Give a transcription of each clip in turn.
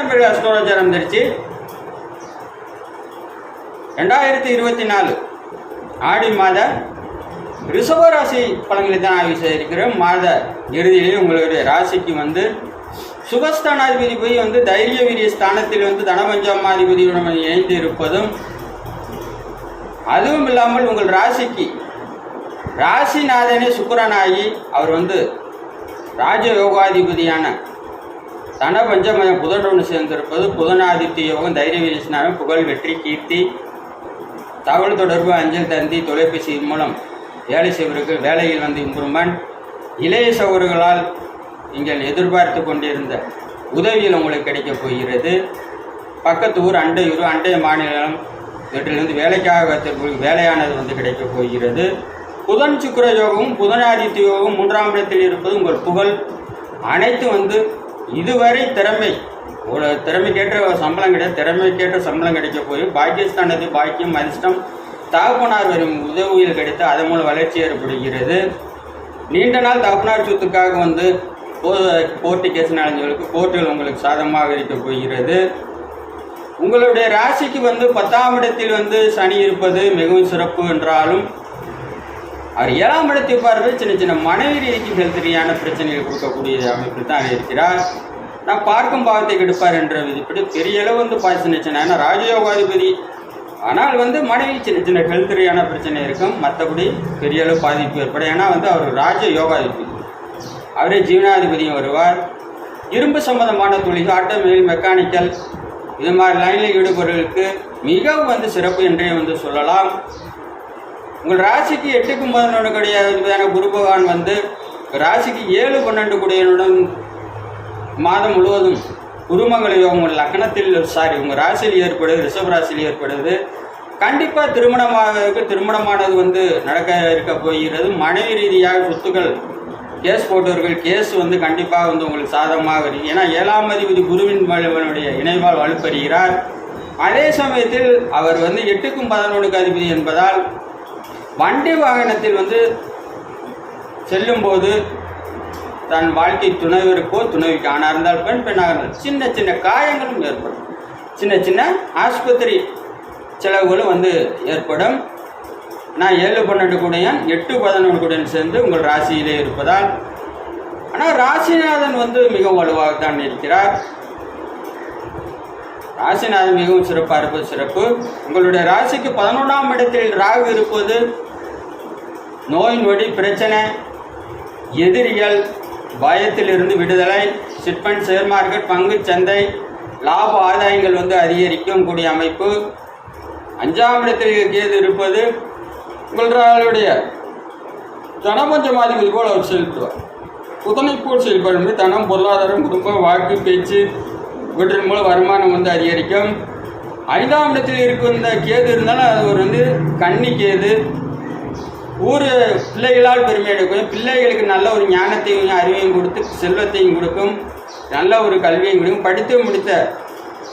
தமிழ் அஸ்ட்ரோலஜரம் தெரிச்சு ரெண்டாயிரத்தி இருபத்தி நாலு ஆடி மாத ரிஷபராசி பலன்களை தான் ஆய்வு செய்திருக்கிறோம். மாத இறுதியிலே உங்களுடைய ராசிக்கு வந்து சுகஸ்தானாதிபதி போய் வந்து தைரிய வீரிய ஸ்தானத்தில் வந்து தனபஞ்சமாதிபதியுடன் இணைந்து இருப்பதும் அதுவும் இல்லாமல் உங்கள் ராசிக்கு ராசிநாதனே சுக்கரனாகி அவர் வந்து ராஜயோகாதிபதியான யோகாதிபதியான தன புதனோடு சேர்ந்திருப்பது புதனாதித்ய யோகம் தைரிய வீரஸ்நானம் புகழ் வெற்றி கீர்த்தி தகவல் தொடர்பு அஞ்சல் தந்தி தொலைபேசி மூலம் வேலை செய்வருக்கு வேலையில் வந்து இம்ப்ரூவ்மெண்ட் இளைய சகோதரர்களால் நீங்கள் எதிர்பார்த்து கொண்டிருந்த உதவியில் உங்களுக்கு கிடைக்கப் போகிறது. பக்கத்து ஊர் அண்டையூர் அண்டை மாநிலம் இவற்றிலிருந்து வேலைக்காக காத்திருப்பவர்களுக்கு வேலையானது வந்து கிடைக்கப் போகிறது. புதன் சுக்கிர யோகமும் புதனாதித்ய யோகமும் மூன்றாம் இடத்தில் இருப்பது உங்கள் புகழ். அனைத்து வந்து இதுவரை திறமை ஒரு திறமைக்கேற்ற சம்பளம் கிடையாது. திறமைக்கேற்ற சம்பளம் கிடைக்க போய் பாக்கியஸ்தானது பாக்கியம் அதிர்ஷ்டம் தகப்பனார் வரும் உதவிகள் கிடைத்து அதன் மூலம் வளர்ச்சி ஏற்படுகிறது. நீண்ட நாள் தகப்பனார் சொத்துக்காக வந்து கோர்ட்டு கேஸ் நடந்தவர்களுக்கு கோர்ட்டுகள் உங்களுக்கு சாதகமாக இருக்க போகிறது. உங்களுடைய ராசிக்கு வந்து பத்தாம் இடத்தில் வந்து சனி இருப்பது மிகவும் சிறப்பு என்றாலும் அவர் ஏழாம் இடத்தை பார்வை சின்ன சின்ன மனைவி ரீதிக்கு ஹெல்த் ரீதியான பிரச்சனைகள் கொடுக்கக்கூடிய அமைப்பில் தான் இருக்கிறார். நான் பார்க்கும் பாவத்தை கெடுப்பார் என்ற விதிப்படி பெரிய அளவு வந்து பாய்ச்சினுச்சுன்னா ஏன்னா ராஜயோகாதிபதி. ஆனால் வந்து மனைவி சின்ன சின்ன ஹெல்த் ரீதியான பிரச்சனை இருக்கும். மற்றபடி பெரிய அளவு பாதிப்பு ஏற்படும். ஏன்னா வந்து அவர் ராஜ யோகாதிபதி அவரே ஜீவனாதிபதியும் வருவார். இரும்பு சம்பந்தமான தொழில் ஆட்டோமொபைல் மெக்கானிக்கல் இது மாதிரி லைனில் ஈடுபவர்களுக்கு மிகவும் வந்து சிறப்பு என்றே வந்து சொல்லலாம். உங்கள் ராசிக்கு எட்டுக்கும் பதினொன்று கிடையாது குரு பகவான் வந்து ராசிக்கு ஏழு பன்னெண்டு குடையனுடன் மாதம் முழுவதும் குருமங்கள உங்கள் லக்னத்தில் சாரி உங்கள் ராசியில் ஏற்படுது ரிஷப் ராசியில் ஏற்படுது. கண்டிப்பாக திருமணமாக திருமணமானது வந்து நடக்க இருக்க போகிறது. மனைவி ரீதியாக சொத்துக்கள் கேஸ் போட்டவர்கள் கேஸ் வந்து கண்டிப்பாக வந்து உங்களுக்கு சாதகமாக இருக்கு. ஏன்னா ஏழாம் அதிபதி குருவின் வலுவனுடைய இணைவால் வலுப்பெறுகிறார். அதே சமயத்தில் அவர் வந்து எட்டுக்கும் பதினொன்றுக்கு அதிபதி என்பதால் வண்டி வாகனத்தில் வந்து செல்லும்போது தன் வாழ்க்கை துணைவருக்கோ துணைவிக்கு ஆணாக இருந்தால் பெண் பெண்ணாக இருந்தால் சின்ன சின்ன காயங்களும் ஏற்படும். சின்ன சின்ன ஆஸ்பத்திரி செலவுகளும் வந்து ஏற்படும். நான் ஏழு பன்னெண்டு கூடையன் எட்டு பதினொன்று கூடையன் சேர்ந்து உங்கள் ராசியிலே இருப்பதால் ஆனால் ராசிநாதன் வந்து மிகவும் வலுவாகத்தான் இருக்கிறார். ராசிநாதன் மிகவும் சிறப்பாக இருப்பது சிறப்பு. உங்களுடைய ராசிக்கு பதினொன்றாம் இடத்தில் ராகு இருப்பது நோய் நொடி பிரச்சனை எதிரிகள் பயத்திலிருந்து விடுதலை சிட்பண்ட் ஷேர் மார்க்கெட் பங்கு சந்தை லாப ஆதாயங்கள் வந்து அதிகரிக்கும் கூடிய அமைப்பு. அஞ்சாம் இடத்தில் கேது இருப்பது உங்களுடைய தனபஞ்சமாதிபதி போல் அவர் செலுத்துவார் புதனைப்போல் செயல்படும் தனம் பொருளாதாரம் குடும்பம் வாக்கு பேச்சு இவற்றின் மூலம் வருமானம் வந்து அதிகரிக்கும். ஐந்தாம் இடத்தில் இருக்கின்ற கேது இருந்தாலும் அது ஒரு வந்து கன்னி கேது. ஊர் பிள்ளைகளால் பெருமை எடுக்கும். பிள்ளைகளுக்கு நல்ல ஒரு ஞானத்தையும் அறிவையும் கொடுத்து செல்வத்தையும் கொடுக்கும். நல்ல ஒரு கல்வியும் கொடுக்கும். படித்து முடித்த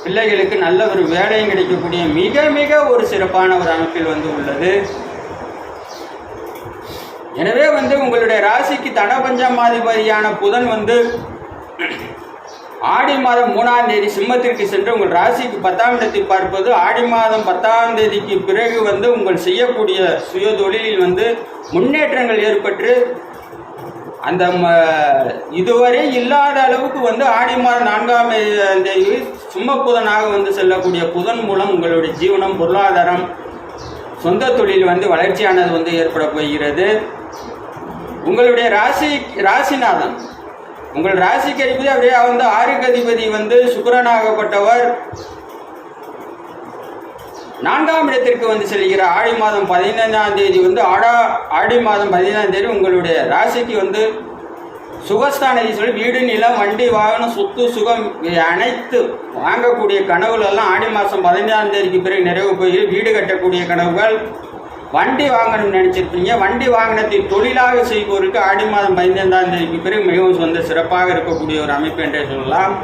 பிள்ளைகளுக்கு நல்ல ஒரு வேலையும் கிடைக்கக்கூடிய மிக மிக ஒரு சிறப்பான ஒரு அமைப்பில் வந்து உள்ளது. எனவே வந்து உங்களுடைய ராசிக்கு தனபஞ்சமாதிபதியான புதன் வந்து ஆடி மாதம் மூணாம் தேதி சிம்மத்திற்கு சென்று உங்கள் ராசிக்கு பத்தாம் இடத்தை பார்ப்பது ஆடி மாதம் பத்தாம் தேதிக்கு பிறகு வந்து உங்கள் செய்யக்கூடிய சுய தொழிலில் வந்து முன்னேற்றங்கள் ஏற்பட்டு அந்த இதுவரை இல்லாத அளவுக்கு வந்து ஆடி மாதம் நான்காம் தேதி சும்ம புதனாக வந்து செல்லக்கூடிய புதன் மூலம் உங்களுடைய ஜீவனம் பொருளாதாரம் சொந்த தொழில் வந்து வளர்ச்சியானது வந்து ஏற்பட போகிறது. உங்களுடைய ராசி ராசிநாதன் உங்கள் ராசிக்கு அதிபதி அப்படியே வந்து ஆறுக்கு அதிபதி வந்து சுக்கரனாகப்பட்டவர். நான்காம் இடத்திற்கு வந்து செல்கிற ஆடி மாதம் பதினைந்தாம் தேதி வந்து ஆடா ஆடி மாதம் பதினைந்தாம் தேதி உங்களுடைய ராசிக்கு வந்து சுகஸ்தான சொல்லி வீடு நிலம் வண்டி வாகனம் சொத்து சுகம் அனைத்து வாங்கக்கூடிய கனவுகள் எல்லாம் ஆடி மாதம் பதினைந்தாம் தேதிக்கு பிறகு நிறைவு போய் வீடு கட்டக்கூடிய கனவுகள். வண்டி வாங்கணும்னு நினச்சிருப்பீங்க வண்டி வாகனத்தை தொழிலாக செய்வோருக்கு ஆடி மாதம் பதினைந்தாம் தேதிக்கு பிறகு மிகவும் சொந்த சிறப்பாக இருக்கக்கூடிய ஒரு அமைப்பு என்றே சொல்லலாம்.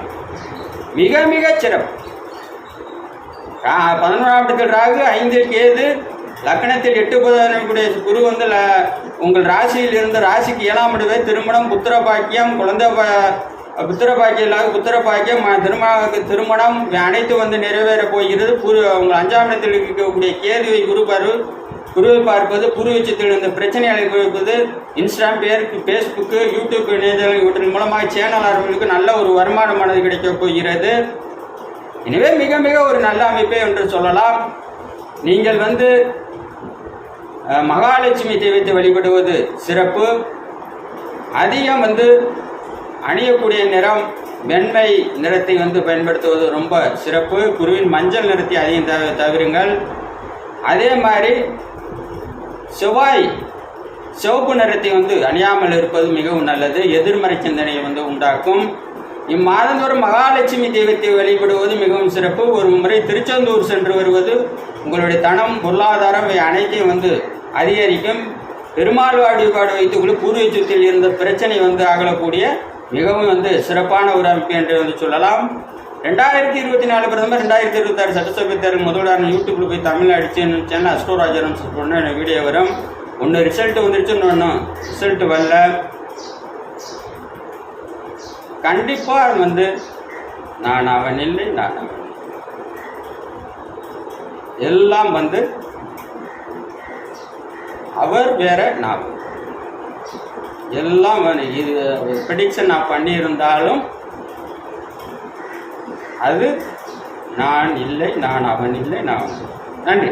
மிக மிக சிறப்பு. பதினோராம் இடத்தில் ராகு ஐந்தில் கேது லக்கணத்தில் எட்டு பதினக்கூடிய குரு வந்து உங்கள் ராசியில் இருந்து ராசிக்கு ஏழாம் இடவே திருமணம் புத்திர பாக்கியம் குழந்தை புத்திர பாக்கியம் இல்லாத புத்திர பாக்கியம் திருமண திருமணம் அனைத்து வந்து நிறைவேற போகிறது. உங்கள் அஞ்சாம் இடத்தில் இருக்கக்கூடிய கேதுவை குரு பரு குருவை பார்ப்பது குருவிச்சத்தில் இருந்த பிரச்சனைகளை குறிப்பது இன்ஸ்டாம் பேர் ஃபேஸ்புக்கு யூடியூப் இணையதளம் இவற்றின் மூலமாக சேனலாளர்களுக்கு நல்ல ஒரு வருமானமானது கிடைக்கப் போகிறது. எனவே மிக மிக ஒரு நல்ல அமைப்பே என்று சொல்லலாம். நீங்கள் வந்து மகாலட்சுமி தெய்வத்தை வழிபடுவது சிறப்பு. அதிகம் வந்து அணியக்கூடிய நிறம் வெண்மை நிறத்தை வந்து பயன்படுத்துவது ரொம்ப சிறப்பு. குருவின் மஞ்சள் நிறத்தை அதிகம் தவிருங்கள். அதே மாதிரி செவ்வாய் சிவப்பு நிறத்தை வந்து அணியாமல் இருப்பது மிகவும் நல்லது. எதிர்மறை சிந்தனையை வந்து உண்டாக்கும். இம்மாதந்தோறும் மகாலட்சுமி தெய்வத்தை வழிபடுவது மிகவும் சிறப்பு. ஒரு முறை திருச்செந்தூர் சென்று வருவது உங்களுடைய தனம் பொருளாதாரம் இவை அனைத்தையும் வந்து அதிகரிக்கும். பெருமாள் வழிபாடு வைத்துக்குள்ள பூர்வீக சுத்தில் இருந்த பிரச்சனை வந்து அகலக்கூடிய மிகவும் வந்து சிறப்பான ஒரு அமைப்பு என்று வந்து சொல்லலாம். ரெண்டாயிரத்தி இருபத்தி நாலு பிரதமர் ரெண்டாயிரத்தி இருபத்தாறு சட்டசபை தேர்தல் முதல்வரான யூடியூப்ல போய் தமிழ் அடிச்சு சேனல் அஸ்ட்ரோராஜரம் சொன்ன எனக்கு வீடியோ வரும். ஒன்று ரிசல்ட் வந்துருச்சு இன்னொன்று ரிசல்ட் வரல. கண்டிப்பாக வந்து நான் அவன் இல்லை நான் எல்லாம் வந்து அவர் வேற நான். எல்லாம் வந்து இது ப்ரெடிக்ஷன் நான் பண்ணியிருந்தாலும் அது நான் இல்லை நான் அவன் இல்லை நான் நன்றி.